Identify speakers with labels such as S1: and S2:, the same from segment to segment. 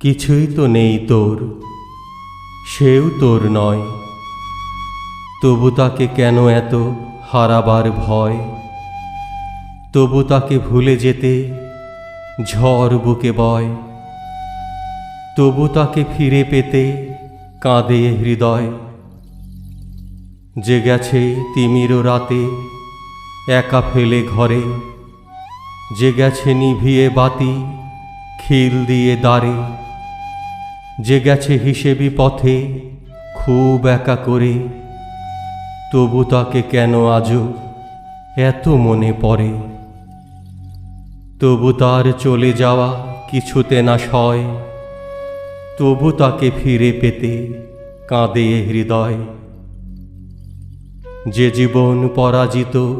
S1: কিছুই তো নেই তোর, সেও তোর নয়। তবু তাকে কেন এত হারাবার ভয়? তবু তাকে ভুলে যেতে ঝড় বুকে বয়। তবু তাকে ফিরে পেতে কাঁদে হৃদয়। যে গেছে তিমির রাতে, একা ফেলে ঘরে। যে গেছে নিভিয়ে বাতি, খিল দিয়ে দাঁড়ে। যে গেছে হিসেবি পথে, খুব একা করে। তবু তাকে কেন আজও এত মনে পড়ে? তবু তার চলে যাওয়া কিছুতে না সয়। তবু তাকে ফিরে পেতে কাঁদে হৃদয়। যে জীবন পরাজিত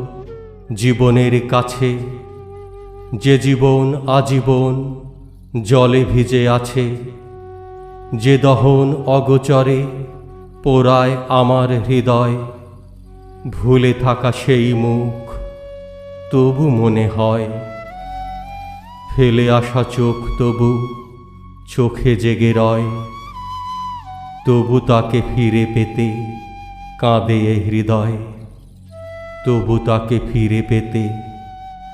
S1: জীবনের কাছে, যে জীবন আজীবন জলে ভিজে আছে যে দহন অগোচরে পোড়ায় আমার হৃদয়, ভুলে থাকা সেই মুখ তবু মনে হয়। ফেলে আসা চোখ তবু চোখে জেগে রয়, তবু তাকে ফিরে পেতে কাঁদে এ হৃদয়, তবু তাকে ফিরে পেতে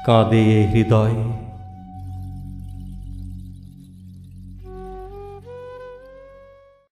S1: কাঁদে এ হৃদয়।